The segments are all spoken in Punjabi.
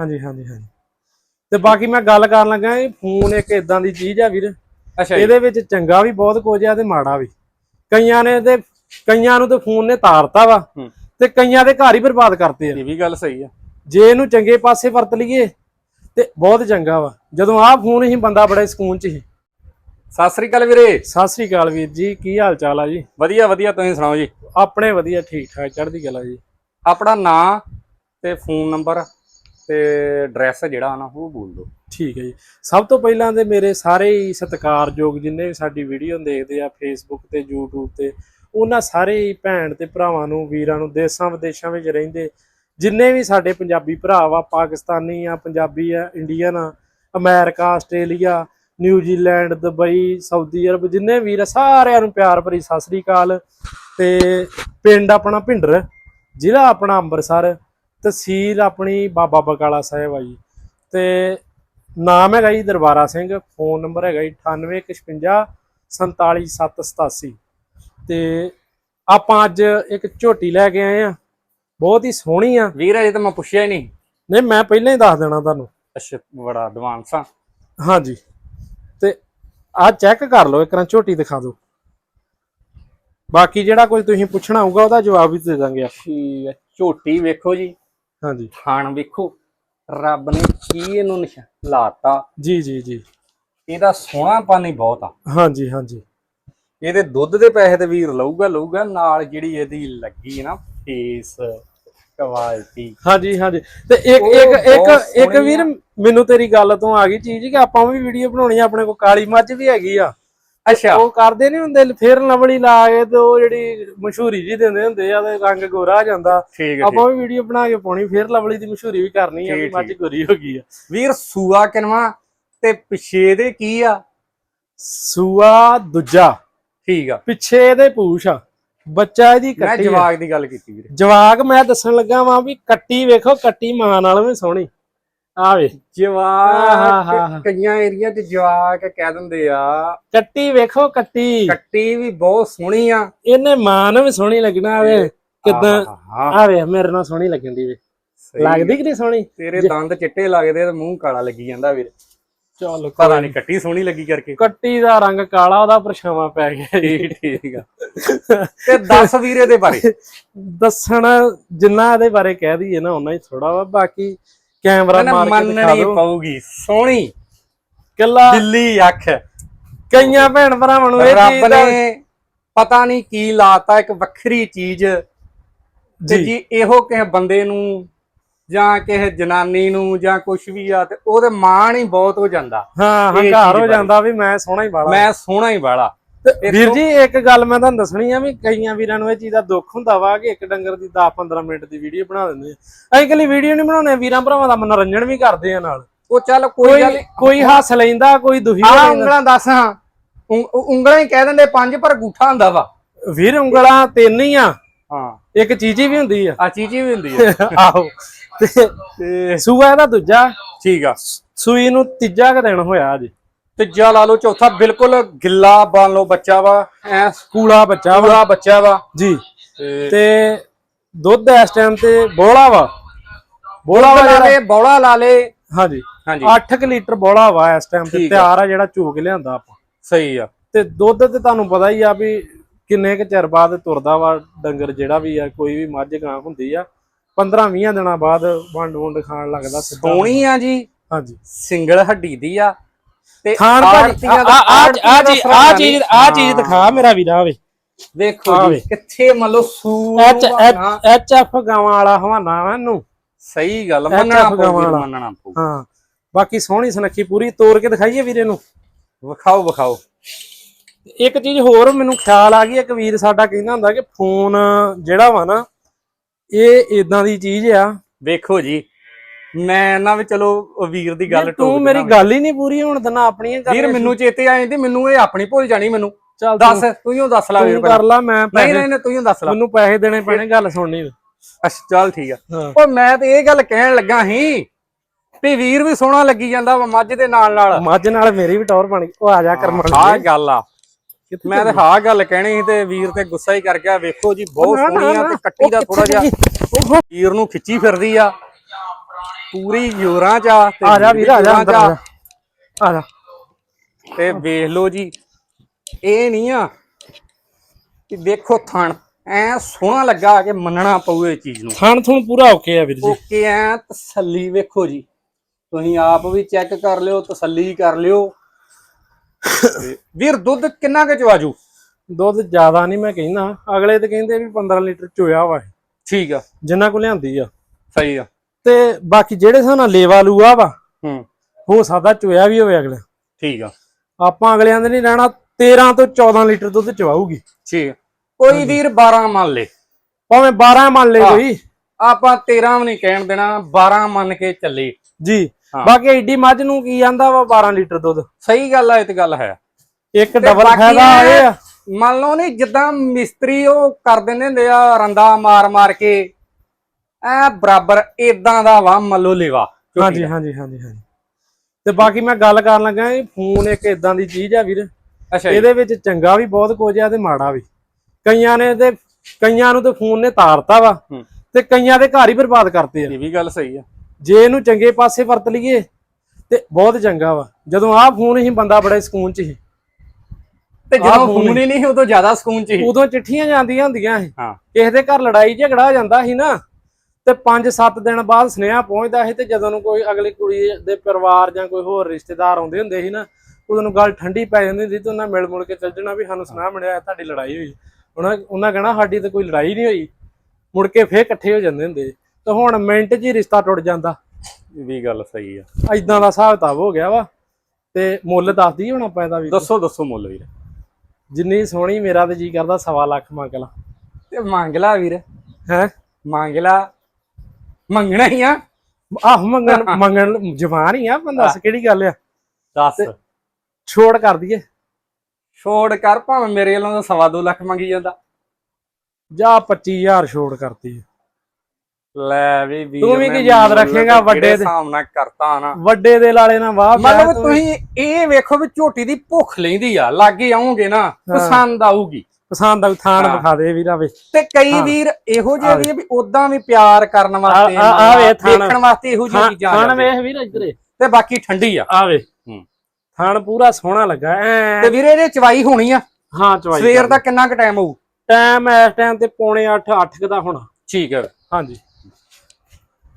ਹਾਂਜੀ ਹਾਂਜੀ ਹਾਂਜੀ। ਤੇ ਬਾਕੀ ਮੈਂ ਗੱਲ ਕਰਨ ਲੱਗਾ ਇਹ ਫੋਨ ਇੱਕ ਇਦਾਂ ਦੀ ਚੀਜ਼ ਆ ਵੀਰ। ਅੱਛਾ ਇਹਦੇ ਵਿੱਚ ਚੰਗਾ ਵੀ ਬਹੁਤ ਕੁਝ ਆ ਤੇ ਮਾੜਾ ਵੀ। ਕਈਆਂ ਨੇ ਤੇ ਕਈਆਂ ਨੂੰ ਤੇ ਫੋਨ ਨੇ ਤਾਰਤਾ ਵਾ। ਤੇ ਕਈਆਂ ਦੇ ਘਰ ਹੀ ਬਰਬਾਦ ਕਰਤੇ ਆ। ਇਹ ਵੀ ਗੱਲ ਸਹੀ ਆ। ਜੇ ਇਹਨੂੰ ਚੰਗੇ ਪਾਸੇ ਵਰਤ ਲਈਏ ਤੇ ਬਹੁਤ ਚੰਗਾ ਵਾ। ਜਦੋਂ ਆਹ ਫੋਨ ਹੀ ਬੰਦਾ ਬੜਾ ਸਕੂਨ ਚ ਸੀ ਸਤਿ ਸ੍ਰੀ ਅਕਾਲ ਵੀਰੇ। ਸਤਿ ਸ੍ਰੀ ਅਕਾਲ ਵੀਰ ਜੀ ਕੀ ਹਾਲ ਚਾਲ ਆ ਜੀ? ਵਧੀਆ ਵਧੀਆ ਤੁਸੀਂ ਸੁਣਾਓ ਜੀ? ਆਪਣੇ ਵਧੀਆ ਠੀਕ ਠਾਕ ਚੜ੍ਹਦੀ ਕਲਾ ਜੀ। ਆਪਣਾ ਨਾਂ ਤੇ ਫੋਨ ਨੰਬਰ ਤੇ ਐਡਰੈਸ ਜਿਹੜਾ ਨਾ ਉਹ ਬੋਲ ਦਿਓ। ਠੀਕ ਹੈ ਜੀ। ਸਭ ਤੋਂ ਪਹਿਲਾਂ ਤੇ ਮੇਰੇ ਸਾਰੇ ਹੀ ਸਤਿਕਾਰਯੋਗ ਜਿੰਨੇ ਵੀ ਸਾਡੀ ਵੀਡੀਓ ਦੇਖਦੇ ਆ ਫੇਸਬੁੱਕ ਤੇ, YouTube ਤੇ, ਉਹਨਾਂ ਸਾਰੇ ਹੀ ਭੈਣ ਤੇ ਭਰਾਵਾਂ ਨੂੰ, ਵੀਰਾਂ ਨੂੰ, ਦੇਸ਼ਾਂ ਵਿਦੇਸ਼ਾਂ ਵਿੱਚ ਰਹਿੰਦੇ ਜਿੰਨੇ ਵੀ ਸਾਡੇ ਪੰਜਾਬੀ ਭਰਾ ਵਾ, ਪਾਕਿਸਤਾਨੀ ਆ, ਪੰਜਾਬੀ ਆ ਇੰਡੀਅਨ ਆ, America, Australia New Zealand Dubai Saudi Arab ਜਿੰਨੇ ਵੀਰ ਆ, ਸਾਰਿਆਂ ਨੂੰ ਪਿਆਰ ਭਰੀ ਸਤਿ ਸ੍ਰੀ ਅਕਾਲ। ਤੇ ਪਿੰਡ ਆਪਣਾ ਭਿੰਡਰ, ਜ਼ਿਲ੍ਹਾ ਆਪਣਾ ਅੰਮ੍ਰਿਤਸਰ ਤਹਿਸੀਲ ਆਪਣੀ ਬਾਬਾ ਬਕਾਲਾ ਸਾਹਿਬ ਆ ਜੀ। ਤੇ ਨਾਮ ਹੈਗਾ ਜੀ ਦਰਬਾਰਾ ਸਿੰਘ ਫੋਨ ਨੰਬਰ ਹੈਗਾ ਜੀ 9856 47787 ਤੇ ਆਪਾਂ ਅੱਜ ਇੱਕ ਝੋਟੀ ਲੈ ਕੇ ਆਏ ਆ। ਬਹੁਤ ਹੀ ਸੋਹਣੀ ਆ। ਵੀਰ ਅਜੇ ਤਾਂ ਮੈਂ ਪੁੱਛਿਆ ਹੀ ਨਹੀਂ। ਨਹੀਂ ਮੈਂ ਪਹਿਲਾਂ ਹੀ ਦੱਸ ਦੇਣਾ ਤੁਹਾਨੂੰ। ਅੱਛਾ ਬੜਾ ਐਡਵਾਂਸ ਆ। ਹਾਂਜੀ। ਤੇ ਆਹ ਚੈੱਕ ਕਰ ਲਓ ਇੱਕ ਵਾਰ ਝੋਟੀ ਦਿਖਾ ਦਿਓ। ਬਾਕੀ ਜਿਹੜਾ ਕੋਈ ਤੁਸੀਂ ਪੁੱਛਣਾ ਹੋਊਗਾ ਉਹਦਾ ਜਵਾਬ ਵੀ ਦੇ ਦਾਂਗੇ ਠੀਕ ਹੈ ਝੋਟੀ ਵੇਖੋ ਜੀ। ਹਾਂਜੀ। ਖਾਣ ਵੇਖੋ ਰੱਬ ਨੇ ਕੀ ਇਹਨੂੰ ਨਿਸ਼ਾਨ ਲਾਤਾ। ਜੀ ਜੀ ਜੀ। ਇਹਦਾ ਸੋਹਣਾਪਨ ਹੀ ਬਹੁਤ ਆ। ਹਾਂਜੀ ਹਾਂਜੀ। ਇਹਦੇ ਦੁੱਧ ਦੇ ਪੈਸੇ ਤੇ ਵੀਰ ਲਊਗਾ ਲਊਗਾ ਨਾਲ ਜਿਹੜੀ ਇਹਦੀ ਲੱਗੀ ਨਾ ਫੇਸ ਕੁਆਲਿਟੀ। ਹਾਂਜੀ ਹਾਂਜੀ। ਤੇ ਇੱਕ ਇੱਕ ਇੱਕ ਇੱਕ ਸੋਹਣੀ ਵੀਰ ਮੈਨੂੰ ਤੇਰੀ ਗੱਲ ਤੋਂ ਆ ਗਈ ਚੀਜ਼ ਕਿ ਆਪਾਂ ਵੀ ਵੀਡੀਓ ਬਣਾਉਣੀ ਆ ਆਪਣੇ ਕੋਲ ਕਾਲੀ ਮੱਝ ਵੀ ਹੈਗੀ ਆ। ਅੱਛਾ। ਉਹ ਕਰਦੇ ਨਹੀਂ ਹੁੰਦੇ ਫੇਰ ਲਵਲੀ ਲਾ ਕੇ ਤੇ ਉਹ ਜਿਹੜੀ ਮਸ਼ਹੂਰੀ ਜੀ ਦਿੰਦੇ ਹੁੰਦੇ ਆ ਤੇ ਰੰਗ ਗੋਰਾ ਆ ਜਾਂਦਾ। ਆਪਾਂ ਵੀ ਵੀਡੀਓ ਬਣਾ ਕੇ ਪਾਉਣੀ ਫੇਰ ਲਵਲੀ ਦੀ ਮਸ਼ਹੂਰੀ ਵੀ ਕਰਨੀ ਆ ਵੀ ਮੱਝ। ਗੋਰੀ ਹੋ ਗਈ ਆ। ਵੀਰ ਸੂਆ ਕਿਨਵਾ ਤੇ ਪਿਛੇ ਦੇ ਕੀ ਆ? ਸੂਆ ਦੂਜਾ। ਠੀਕ ਆ। ਪਿੱਛੇ ਇਹਦੇ ਪੂਛ ਆ। ਬੱਚਾ ਇਹਦੀ ਕੱਟੀ। ਜਵਾਗ ਦੀ ਗੱਲ ਕੀਤੀ ਵੀਰੇ। ਜਵਾਕ ਮੈਂ ਦੱਸਣ ਲੱਗਾ ਵਾਂ ਵੀ ਕੱਟੀ ਵੇਖੋ ਕੱਟੀ ਮਾਂ ਨਾਲ ਵੀ ਸੋਹਣੀ। ਆ ਵੇ ਜਵਾਗ ਕਈਆਂ ਏਰੀਆ 'ਚ ਜਵਾਗ ਕਹਿ ਦਿੰਦੇ ਆ। ਕੱਟੀ ਵੇਖੋ ਕੱਟੀ। ਕੱਟੀ ਵੀ ਬਹੁਤ ਸੋਹਣੀ ਆ। ਇਹਨੇ ਮਾਂ ਨੂੰ ਵੀ ਸੋਹਣੀ ਲੱਗਣਾ ਵੇ। ਕਿਦਾਂ? ਆਹਾ, ਆ ਵੇ ਮੇਰੇ ਨਾਲ ਸੋਹਣੀ ਲੱਗਣ ਦੀ ਵੇ। ਲੱਗਦੀ ਕਿ ਨਹੀਂ ਸੋਹਣੀ? ਤੇਰੇ ਦੰਦ ਚਿੱਟੇ ਲੱਗਦੇ ਤੇ ਮੂੰਹ ਕਾਲਾ ਲੱਗੀ ਜਾਂਦਾ ਵੀਰ। ਚਲ ਪਤਾ ਨਹੀਂ ਕੱਟੀ ਸੋਹਣੀ ਲੱਗੀ ਕਰਕੇ। ਕੱਟੀ ਦਾ ਰੰਗ ਕਾਲਾ ਉਹਦਾ ਪਰਛਾਵਾਂ ਪੈ ਗਿਆ ਜੀ। ਠੀਕ ਆ। ਤੇ ਦੱਸ ਵੀਰੇ ਦੇ ਬਾਰੇ। ਦੱਸਣ ਜਿੰਨਾ ਇਹਦੇ ਬਾਰੇ ਕਹਿ ਦਈਏ ਨਾ ਉਹਨਾਂ ਹੀ ਥੋੜਾ ਵਾ। ਬਾਕੀ ਕੈਮਰਾ ਮਾਰ ਕੇ ਦਿਖਾ ਮੰਨਣੀ ਦਿਓ। ਪਊਗੀ ਸੋਹਣੀ। ਕੱਲਾ ਦਿੱਲੀ ਅੱਖ। ਕਈਆਂ ਭੈਣ ਭਰਾਵਾਂ ਨੂੰ ਇਹ ਰੱਬ ਦਾ ਨੇ ਪਤਾ ਨਹੀਂ ਕੀ ਲਾਤਾ ਇੱਕ ਵੱਖਰੀ ਚੀਜ਼। ਤੇ ਜੀ। ਜੀ ਇਹੋ ਕਿਸੇ ਬੰਦੇ ਨੂੰ ਜਾਂ ਕਿਸੇ ਜਨਾਨੀ ਨੂੰ ਜਾਂ ਕੁਝ ਵੀ ਆ ਤੇ ਉਹਦੇ ਮਾਣ ਹੀ ਬਹੁਤ ਹੋ ਜਾਂਦਾ। ਹਾਂ ਇਹ ਹੰਕਾਰ ਹੋ ਬਾਰੇ। ਜਾਂਦਾ ਵੀ ਮੈਂ ਸੋਹਣਾ ਹੀ ਵਾਲਾ। ਮੈਂ ਸੋਹਣਾ ਹੀ ਵਾਲਾ। ਵੀਰ ਜੀ ਇੱਕ ਗੱਲ ਮੈਂ ਤੁਹਾਨੂੰ ਦੱਸਣੀ ਆ ਵੀ ਕਈਆਂ ਵੀਰਾਂ ਨੂੰ ਇਹ ਚੀਜ਼ ਦਾ ਦੁੱਖ ਹੁੰਦਾ ਵਾ ਕਿ ਇੱਕ ਡੰਗਰ ਦੀ 10-15 ਮਿੰਟ ਦੀ ਵੀਡੀਓ ਬਣਾ ਦਿੰਦੇ ਆ। ਅਸੀਂ ਇਕੱਲੀ ਵੀਡੀਓ ਨਹੀਂ ਬਣਾਉਣੇ ਵੀਰਾਂ ਭਰਾਵਾਂ ਦਾ ਮਨੋਰੰਜਨ ਵੀ ਕਰਦੇ ਆ ਨਾਲ। ਉਹ ਚੱਲ ਕੋਈ ਗੱਲ। ਕੋਈ ਹੱਸ ਲੈਂਦਾ ਕੋਈ ਦੁਖੀ ਹੋ ਜਾਂਦਾ। ਉਂਗਲਾਂ ਦੱਸ ਹਾਂ। ਉਂਗਲਾਂ ਹੀ ਕਹਿ ਦਿੰਦੇ ਪੰਜ ਪਰ ਗੂਠਾ ਹੁੰਦਾ ਵਾ। ਵੀਰ ਉਂਗਲਾਂ ਤਿੰਨ ਹੀ ਆ। ਹਾਂ। ਇੱਕ ਚੀਜ਼ੀ ਵੀ ਹੁੰਦੀ ਆ। ਆ ਚੀਜ਼ੀ ਵੀ ਹੁੰਦੀ ਹੈ ਆਹੋ। ਤੇ ਸੂਆ ਇਹਦਾ ਦੂਜਾ। ਠੀਕ ਆ। ਸੂਈ ਨੂੰ ਤੀਜਾ ਕੁ ਦਿਨ ਹੋਇਆ ਅੱਜ। ਤੀਜਾ ਲਾ ਲਓ ਚੌਥਾ ਬਿਲਕੁਲ ਗਿੱਲਾ ਬਣ ਲਓ ਬੱਚਾ ਵਾ। ਐ ਕੂਲਾ ਬੱਚਾ ਵਾ। ਬੱਚਾ ਵਾ। ਜੀ। ਤੇ ਦੁੱਧ ਇਸ ਟਾਈਮ ਤੇ ਬੋਲਾ ਵਾ। ਬੋਲਾ ਵਾ ਜਿਹੜਾ? ਬੌਲਾ ਲਾ ਲੇ ਹਾਂਜੀ। ਹਾਂਜੀ। 8 ਲਿਟਰ ਬੋਲਾ ਵਾ ਇਸ ਟਾਈਮ ਤੇ। ਤਿਆਰ ਆ ਜਿਹੜਾ ਚੂਕ ਲਿਆਂਦਾ ਆਪਾਂ। ਸਹੀ ਆ। ਤੇ ਦੁੱਧ ਤੇ ਤੁਹਾਨੂੰ ਪਤਾ ਹੀ ਆ ਵੀ ਕਿੰਨੇ ਕੁ ਚਿਰ ਬਾਅਦ ਤੁਰਦਾ ਵਾ ਡੰਗਰ ਜਿਹੜਾ ਵੀ ਆ ਕੋਈ ਵੀ ਮੱਝ ਗਾਂ ਹੁੰਦੀ ਆ। 15 20 ਦਿਨਾਂ ਬਾਅਦ ਵੰਡ ਵੰਡ ਖਾਣ ਲੱਗਦਾ ਸੋਹਣੀ ਆ ਜੀ। ਹਾਂਜੀ। ਸਿੰਗਲ ਹੱਡੀ ਦੀ ਆ। ਤੇ ਖਾਣ ਭਾਜੀ ਆ ਦਾ- ਆ ਆ ਚੀਜ਼ ਆ ਚੀਜ਼ ਨਹੀਂ। ਆ ਚੀਜ਼ ਦਿਖਾ ਮੇਰਾ ਵੀਰਾ ਵੇ। ਵੇਖੋ ਜੀ। ਕਿੱਥੇ ਮੰਨ ਲਓ ਸੂ ਐਚ ਐਚ ਐਫ ਗਾਵਾਂ ਵਾਲਾ ਹਵਾਨਾ ਇਹਨੂੰ। ਸਹੀ ਗੱਲ ਮੰਨਣਾ ਪਊ ਗਾਵਾਂ ਵਾਲਾ। ਮੰਨਣਾ ਪਊ। ਹਾਂ। ਬਾਕੀ ਸੋਹਣੀ ਸੁਨੱਖੀ ਪੂਰੀ ਤੋੜ ਕੇ ਦਿਖਾਈਏ ਵੀਰੇ ਨੂੰ। ਵਿਖਾਓ ਵਿਖਾਓ। ਇੱਕ ਚੀਜ਼ ਹੋਰ ਮੈਨੂੰ ਖਿਆਲ ਆ ਗਈ ਇੱਕ ਵੀਰ ਸਾਡਾ ਕਹਿੰਦਾ ਹੁੰਦਾ ਕਿ ਫੋਨ ਜਿਹੜਾ ਵਾ ਨਾ ਇਹ ਇਦਾਂ ਦੀ ਚੀਜ਼ ਆ। ਵੇਖੋ ਜੀ ਮੈਂ ਨਾ ਵੀ ਚਲੋ ਵੀਰ ਦੀ ਗੱਲ ਟੋਕ ਤੂੰ ਮੇਰੀ ਗੱਲ ਹੀ ਨਹੀਂ ਪੂਰੀ ਹੋਣ ਦਿੰਦਾ ਆਪਣੀਆਂ ਵੀਰ ਮੈਨੂੰ ਚੇਤੇ ਆ ਜਾਂਦੀ ਮੈਨੂੰ ਇਹ ਆਪਣੀ ਭੁੱਲ ਜਾਣੀ ਮੈਨੂੰ। ਚੱਲ ਦੱਸ ਤੂੰ ਹੀ ਦੱਸ ਲੈ ਵੀਰ। ਕਰ ਲਾ ਮੈਂ ਨਹੀਂ ਪੈਸੇ ਨਹੀਂ ਨਹੀਂ ਤੂੰ ਹੀ ਦੱਸ ਲੈ। ਮੈਨੂੰ ਪੈਸੇ ਦੇਣੇ ਪੈਣੇ ਗੱਲ ਸੁਣਨੀ ਅੱਛਾ ਚੱਲ ਠੀਕ ਆ। ਉਹ ਮੈਂ ਤੇ ਇਹ ਗੱਲ ਕਹਿਣ ਲੱਗਾ ਸੀ ਵੀ ਵੀਰ ਵੀ ਸੋਹਣਾ ਲੱਗੀ ਜਾਂਦਾ ਵਾ ਮੱਝ ਦੇ ਨਾਲ ਨਾਲ। ਮੱਝ ਨਾਲ ਮੇਰੀ ਵੀ ਟੌਰ ਬਣ ਗਈ। ਉਹ ਆ ਜਾ ਕਰਮ ਆਹ ਗੱਲ ਆ। ਮੈਂ ਤੇ ਹਾਂ ਗੱਲ ਕਹਿਣੀ ਸੀ ਤੇ ਵੀਰ ਤੇ ਗੁੱਸਾ ਹੀ ਕਰ ਗਿਆ ਵੇਖੋ ਜੀ ਬਹੁਤ ਸੋਹਣੀ ਆ ਤੇ ਕੱਟੀ ਦਾ ਥੋੜਾ ਜਿਹਾ ਵੀਰ ਨੂੰ ਖਿੱਚੀ ਫਿਰਦੀ ਆ। ਪੂਰੀ ਜੋਰਾਂ ਚ ਆ ਤੇ ਆ ਜਾ ਵੀਰ ਆ ਜਾ ਜੋਰਾਂ ਚ ਆ। ਜਾ। ਆ ਜਾ। ਤੇ ਵੇਖ ਲਓ ਜੀ ਇਹ ਨਹੀਂ ਆ ਕਿ ਦੇਖੋ ਥਣ ਐ ਸੋਹਣਾ ਲੱਗਾ ਕਿ ਮੰਨਣਾ ਪਊ ਇਹ ਚੀਜ਼ ਨੂੰ। ਥਣ ਥੁਣ ਪੂਰਾ ਓਕੇ ਆ ਵੀਰ ਜੀ। ਓਕੇ ਐ ਤਸੱਲੀ ਵੇਖੋ ਜੀ ਤੁਸੀਂ ਆਪ ਵੀ ਚੈੱਕ ਕਰ ਲਿਓ ਤਸੱਲੀ ਕਰ ਲਿਓ। ਤੇ ਵੀਰ ਦੁੱਧ ਕਿੰਨਾ ਕੁ ਚਵਾਜੂ ਦੁੱਧ ਜ਼ਿਆਦਾ ਨਹੀਂ ਮੈਂ ਕਹਿੰਦਾ। ਅਗਲੇ ਤੇ ਕਹਿੰਦੇ ਵੀ 15 ਲੀਟਰ ਚੋਇਆ ਵਾ ਇਹ, ਠੀਕ ਆ। ਜਿੰਨਾ ਕੋ ਲਿਆਂਦੀ ਆ। ਸਹੀ ਆ। ਤੇ ਬਾਕੀ ਜਿਹੜੇ ਨਾਲ ਲੇਵਾ ਲੂਆ ਵਾ ਹੂੰ। ਹੋ ਸਕਦਾ ਚੋਇਆ ਵੀ ਹੋਵੇ ਅਗਲੇ। ਠੀਕ ਆ। ਆਪਾਂ ਅਗਲਿਆਂ ਦੇ ਨਹੀਂ ਰਹਿਣਾ 13 ਤੋਂ 14 ਲੀਟਰ ਦੁੱਧ ਚਵਾਊਗੀ। ਠੀਕ। ਕੋਈ ਵੀਰ 12 ਮੰਨ ਲੇ। ਭਾਵੇਂ 12 ਮੰਨ ਲੈ। ਕੋਈ। ਆਪਾਂ 13 ਵੀ ਨਹੀਂ ਕਹਿਣ ਦੇਣਾ 12 ਮੰਨ ਕੇ ਚੱਲੇ। ਜੀ। ਬਾਕੀ ਐਡੀ ਮੱਝ ਨੂੰ ਕੀ ਆਂਦਾ ਵਾ 12 ਲੀਟਰ ਦੁੱਧ? ਸਹੀ ਗੱਲ ਆ ਇਹ ਤੇ ਗੱਲ ਹੈ। ਇੱਕ ਡਬਲ ਫਾਇਦਾ ਇਹ ਮੰਨ ਲਓ ਨਹੀਂ ਜਿੱਦਾਂ ਮਿਸਤਰੀ ਉਹ ਕਰ ਦਿੰਦੇ ਹੁੰਦੇ ਆ ਰੰਦਾ ਮਾਰ ਮਾਰ ਕੇ। ਐ ਬਰਾਬਰ ਇਦਾਂ ਦਾ ਵਾ ਮੱਲੋ ਲੇਵਾ ਹਾਂਜੀ। ਹਾਂਜੀ ਹਾਂਜੀ ਹਾਂਜੀ। ਤੇ ਬਾਕੀ ਮੈਂ ਗੱਲ ਕਰਨ ਲੱਗਾ ਇਹ ਫੋਨ ਇੱਕ ਇਦਾਂ ਦੀ ਚੀਜ਼ ਆ ਵੀਰ। ਅੱਛਾ। ਇਹਦੇ ਵਿੱਚ ਚੰਗਾ ਵੀ ਬਹੁਤ ਕੁਝ ਆ ਤੇ ਮਾੜਾ ਵੀ। ਕਈਆਂ ਨੇ ਤੇ ਕਈਆਂ ਨੂੰ ਤੇ ਫੋਨ ਨੇ ਤਾਰਤਾ ਵਾ। ਤੇ ਕਈਆਂ ਦੇ ਘਰ ਹੀ ਬਰਬਾਦ ਕਰਤੇ ਆ। ਇਹ ਵੀ ਗੱਲ ਸਹੀ ਆ। ਜੇ ਇਹਨੂੰ ਚੰਗੇ ਪਾਸੇ ਵਰਤ ਲਈਏ ਤੇ ਬਹੁਤ ਚੰਗਾ ਵਾ। ਜਦੋਂ ਆਹ ਫੋਨ ਹੀ ਬੰਦਾ ਬੜੇ ਸਕੂਨ ਚ ਸੀ ਤੇ ਜਦੋਂ ਫੋਨ ਹੀ ਨਹੀਂ ਉਦੋਂ ਜ਼ਿਆਦਾ ਸਕੂਨ ਚ ਹੀ। ਉਦੋਂ ਚਿੱਠੀਆਂ ਜਾਂਦੀਆਂ ਹੁੰਦੀਆਂ ਸੀ। ਕਿਸੇ ਦੇ ਘਰ ਲੜਾਈ ਝਗੜਾ ਜਾਂਦਾ ਸੀ ਨਾ। ਤੇ 5-7 ਦਿਨ ਬਾਅਦ ਸੁਨੇਹਾ ਪਹੁੰਚਦਾ ਸੀ ਤੇ ਜਦੋਂ ਨੂੰ ਕੋਈ ਅਗਲੀ ਕੁੜੀ ਦੇ ਪਰਿਵਾਰ ਜਾਂ ਕੋਈ ਹੋਰ ਰਿਸ਼ਤੇਦਾਰ ਆਉਂਦੇ ਹੁੰਦੇ ਸੀ ਨਾ ਉਦੋਂ ਨੂੰ ਗੱਲ ਠੰਡੀ ਪੈ ਜਾਂਦੀ ਹੁੰਦੀ ਤੇ ਉਹਨਾਂ ਮਿਲ ਮੁਲ ਕੇ ਚੱਲ ਜਾਣਾ ਵੀ ਸਾਨੂੰ ਸੁਨੇਹਾ ਮਿਲਿਆ ਤੁਹਾਡੀ ਲੜਾਈ ਹੋਈ। ਉਹਨਾਂ ਉਹਨਾਂ ਕਹਿਣਾ ਸਾਡੀ ਤਾਂ ਕੋਈ ਲੜਾਈ ਨਹੀਂ ਹੋਈ। ਮੁੜ ਕੇ ਫੇਰ ਇਕੱਠੇ ਹੋ ਜਾਂਦੇ ਹੁੰਦੇ ਤੇ ਹੁਣ ਮਿੰਟ 'ਚ ਹੀ ਰਿਸ਼ਤਾ ਟੁੱਟ ਜਾਂਦਾ। ਇਹ ਵੀ ਗੱਲ ਸਹੀ ਆ। ਐਦਾਂ ਦਾ ਹਿਸਾਬ ਕਿਤਾਬ ਹੋ ਗਿਆ ਵਾ। ਤੇ ਮੁੱਲ ਦੱਸਦੀ ਹੁਣ ਆਪਾਂ ਇਹਦਾ ਵੀ। ਦੱਸੋ ਦੱਸੋ ਮੁੱਲ ਵੀਰ। ਜਿੰਨੀ ਸੋਹਣੀ ਮੇਰਾ ਤੇ ਜੀ ਕਰਦਾ ਸਵਾ ਲੱਖ ਮੰਗ ਲਾ। ਤੇ ਮੰਗ ਲਾ ਵੀਰ। ਹੈ? ਮੰਗ ਲਾ ਮੰਗਣਾ ਹੀ ਆ। ਆਹ ਮੰਗਣ ਮੰਗਣ ਜਵਾਨ ਹੀ ਆ ਬੰਦਾ ਦੱਸ ਕਿਹੜੀ ਗੱਲ ਆ? ਦੱਸ। ਛੋੜ ਕਰ ਦਈਏ। ਛੋੜ ਕਰ ਭਾਵੇਂ ਮੇਰੇ ਵੱਲੋਂ ਤਾਂ ਸਵਾ ਦੋ ਲੱਖ ਮੰਗੀ ਜਾਂਦਾ। ਜਾ 25000 ਛੋੜ ਕਰਤੀ। ਲੈ ਵੀ ਵੀਰ ਤੂੰ ਵੀ ਨੇ ਕੀ ਯਾਦ ਰੱਖੇਂਗਾ ਵੱਡੇ ਦੇ? ਨਾਲ ਕਰਤਾ ਨਾ। ਵੱਡੇ ਦੇ ਲਾਲੇ ਨਾਲ ਵਾਹ ਮਤਲਬ ਵੀ। ਤੁਸੀਂ ਇਹ ਵੇਖੋ ਵੀ ਝੋਟੀ ਦੀ ਭੁੱਖ ਲੈਂਦੀ ਆ ਲਾਗੇ ਆਉਂਗੇ ਨਾ ਪਸੰਦ ਆਊਗੀ। ਪਸੰਦ ਆ ਥਾਣ। ਵਿਖਾ ਦੇ ਵੀਰਾ ਵੇ ਤੇ ਕਈ। ਵੀਰ ਇਹੋ ਜਿਹੇ ਵੀ ਵੀ। ਉਦਾਂ ਵੀ ਪਿਆਰ ਕਰਨ ਵਾਸਤੇ ਆ- ਵੇ ਥਾਣ। ਦੇਖਣ ਵਾਸਤੇ ਇਹੋ ਜਿਹੀਆਂ ਚੀਜ਼ਾਂ ਥਾਣ। ਵੇਖ ਵੀਰ ਇੱਧਰੇ। ਤੇ ਬਾਕੀ ਠੰਡੀ ਆ। ਆ ਵੇ। ਥਾਣ ਪੂਰਾ ਸੋਹਣਾ ਲੱਗਾ। ਐ। ਤੇ ਵੀਰੇ ਇਹਦੇ ਚਵਾਈ ਹੋਣੀ ਆ। ਹਾਂ ਚਵਾਈ ਸਵੇਰ ਦਾ ਕਿੰਨਾ ਕੁ ਟਾਈਮ ਹੋਊ? ਟਾਈਮ ਇਸ ਟਾਈਮ ਤੇ ਪੌਣੇ 8 8 ਦਾ ਹੋਣਾ। ਠੀਕ ਹੈ ਹਾਂਜੀ।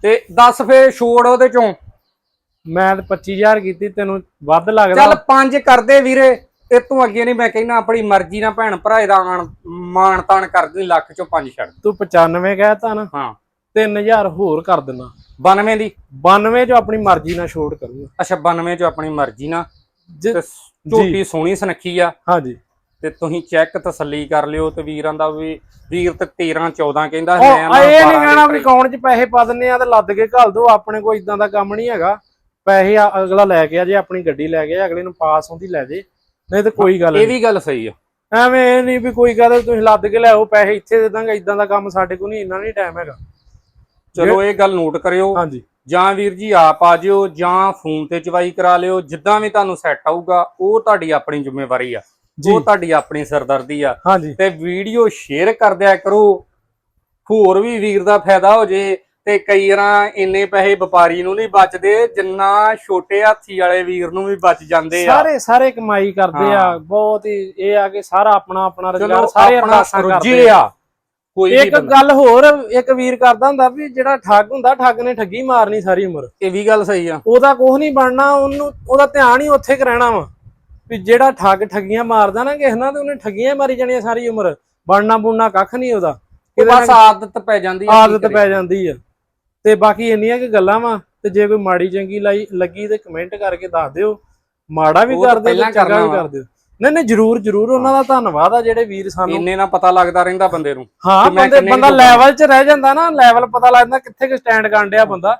ਤੇ 10 ਫੇਰ ਛੋੜ ਉਹਦੇ ਚੋਂ। ਮੈਂ ਤੇ 25000 ਕੀਤੀ ਤੈਨੂੰ ਵੱਧ ਲੱਗਦਾ। ਚੱਲ ਪੰਜ ਕਰਦੇ ਵੀਰੇ। ਇਹ ਤੋਂ ਅੱਗੇ ਨਹੀਂ ਮੈਂ ਕਹਿਣਾ ਆਪਣੀ ਮਰਜ਼ੀ ਨਾਲ ਭੈਣ ਭਰਾ ਦਾ ਆਣ ਮਾਣ ਤਾਣ ਕਰਦੀ ਲੱਖ ਚੋਂ ਪੰਜ ਛੱਡ ਤੂੰ 95 ਕਹਿਤਾ ਨਾ ਹਾਂ। 3000 ਹੋਰ ਕਰ ਦਿੰਦਾ। 92 ਦੀ? 92 ਚ ਆਪਣੀ ਮਰਜ਼ੀ ਨਾਲ ਛੋੜ ਕਰੂੰਗਾ ਅੱਛਾ 92 ਚੋਂ ਆਪਣੀ ਮਰਜ਼ੀ ਨਾਲ। ਤੇ ਝੋਟੀ ਸੋਹਣੀ ਸੁਨੱਖੀ ਆ। ਹਾਂਜੀ। ਤੇ ਤੁਸੀਂ ਚੈੱਕ ਤਸੱਲੀ ਕਰ ਲਿਓ ਤੇ ਵੀਰਾਂ ਦਾ ਵੀ ਵੀਰ ਤੇ 13 14 ਕਹਿੰਦਾ ਮੈਂ ਨਾ ਇਹ ਨਹੀਂ 12 ਕਹਿਣਾ ਵੀ ਅਕਾਊਂਟ 'ਚ ਪੈਸੇ ਪਾ ਦਿੰਨੇ ਆ ਤੇ ਲੱਦ ਕੇ ਘੱਲ ਦੋ ਆਪਣੇ ਕੋਈ ਇਦਾਂ ਦਾ ਕੰਮ ਨਹੀਂ ਹੈਗਾ। ਪੈਸੇ ਅਗਲਾ ਲੈ ਕੇ ਆ ਜੇ ਆਪਣੀ ਗੱਡੀ ਲੈ ਕੇ ਆ, ਅਗਲੇ ਨੂੰ ਪਾਸ ਹੁੰਦੀ ਲੈ ਜੇ। ਨਹੀਂ ਤੇ ਕੋਈ ਗੱਲ ਇਹ ਨਹੀਂ। ਵੀ ਗੱਲ ਸਹੀ ਆ। ਐਵੇਂ ਇਹ ਨਹੀਂ ਵੀ ਕੋਈ ਕਹਦੇ ਤੁਸੀਂ ਲੱਦ ਕੇ ਲਿਆਓ ਪੈਸੇ ਇੱਥੇ ਦੇ ਦਾਂਗੇ ਇਦਾਂ ਦਾ ਕੰਮ ਸਾਡੇ ਕੋਲ ਨਹੀਂ ਇੰਨਾ ਨਹੀਂ ਟਾਈਮ ਹੈਗਾ। ਚਲੋ ਇਹ ਗੱਲ ਨੋਟ ਕਰਿਓ। ਹਾਂਜੀ। ਜਾਂ ਵੀਰ ਜੀ ਆਪ ਆ ਜਿਓ ਜਾਂ ਫੋਨ ਤੇ ਚਵਾਈ ਕਰਾ ਲਿਓ ਜਿੱਦਾਂ ਵੀ ਤੁਹਾਨੂੰ ਸੈੱਟ ਆਊਗਾ ਉਹ ਤੁਹਾਡੀ ਆਪਣੀ ਜ਼ਿੰਮੇਵਾਰੀ ਆ। ਜੀ। ਉਹ ਤੁਹਾਡੀ ਆਪਣੀ ਸਰਦਰਦੀ ਆ। ਹਾਂਜੀ। ਤੇ ਵੀਡੀਓ ਸ਼ੇਅਰ ਕਰ ਦਿਆ ਕਰੋ। ਹੋਰ ਵੀ ਵੀਰ ਦਾ ਫਾਇਦਾ ਹੋ ਜੇ ਤੇ ਕਈ ਵਾਰਾਂ ਇੰਨੇ ਪੈਸੇ ਵਪਾਰੀ ਨੂੰ ਨਹੀਂ ਬਚਦੇ ਜਿੰਨਾ ਛੋਟੇ ਹਾਥੀ ਵਾਲੇ ਵੀਰ ਨੂੰ ਵੀ ਬਚ ਜਾਂਦੇ ਆ। ਸਾਰੇ ਸਾਰੇ ਕਮਾਈ ਕਰਦੇ ਆ। ਬਹੁਤ ਹੀ ਇਹ ਆ ਕਿ ਸਾਰਾ ਆਪਣਾ ਆਪਣਾ ਰੁਜ਼ਗਾਰ ਸਾਰੇ ਆਪਣਾ ਅਰਦਾਸਾਂ ਕਰਦੇ ਆ। ਕੋਈ ਇੱਕ। ਗੱਲ ਹੋਰ ਇੱਕ ਵੀਰ ਕਰਦਾ ਹੁੰਦਾ ਵੀ ਜਿਹੜਾ ਠੱਗ ਹੁੰਦਾ ਠੱਗ ਨੇ ਠੱਗੀ ਮਾਰਨੀ ਸਾਰੀ ਉਮਰ। ਇਹ ਵੀ ਗੱਲ ਸਹੀ ਆ। ਉਹਦਾ ਕੁਝ ਨਹੀਂ ਬਣਨਾ ਉਹਨੂੰ ਉਹਦਾ ਧਿਆਨ ਹੀ ਉੱਥੇ ਰਹਿਣਾ ਵਾ। ਵੀ ਜਿਹੜਾ ਠੱਗ ਠੱਗੀਆਂ ਮਾਰਦਾ ਨਾ ਕਿਸੇ ਨਾਲ ਤੇ ਉਹਨੇ ਠੱਗੀਆਂ ਮਾਰੀ ਜਾਣੀਆਂ ਸਾਰੀ ਉਮਰ। ਬਣਨਾ ਬੁਣਨਾ ਕੱਖ ਨਹੀਂ ਉਹਦਾ। ਉਹ ਬਸ ਆਦਤ ਪੈ ਜਾਂਦੀ ਆ ਆਦਤ। ਪੈ ਜਾਂਦੀ ਆ। ਤੇ ਬਾਕੀ ਇੰਨੀਆਂ ਕਿ ਗੱਲਾਂ ਵਾ ਤੇ ਜੇ ਕੋਈ ਮਾੜੀ ਚੰਗੀ ਲਾਈ ਲੱਗੀ ਤੇ ਕਮੈਂਟ ਕਰਕੇ ਦੱਸ ਦਿਓ। ਮਾੜਾ ਵੀ ਕਰ ਦਿਓ ਚੰਗਾ ਵੀ। ਕਰ ਦਿਓ ਨਹੀਂ ਨਹੀਂ ਜਰੂਰ ਜਰੂਰ ਉਹਨਾਂ ਦਾ ਧੰਨਵਾਦ ਆ ਜਿਹੜੇ ਵੀਰ ਸਾਨੂੰ ਇੰਨੇ ਨਾਲ ਪਤਾ ਲੱਗਦਾ ਰਹਿੰਦਾ ਬੰਦੇ ਨੂੰ। ਹਾਂ ਬੰਦੇ ਲੈਵਲ 'ਚ ਰਹਿ ਜਾਂਦਾ ਨਾ ਲੈਵਲ ਪਤਾ ਲੱਗਦਾ ਕਿੱਥੇ ਕਿ ਸਟੈਂਡ ਕਰਨ ਡਿਆ ਬੰਦਾ।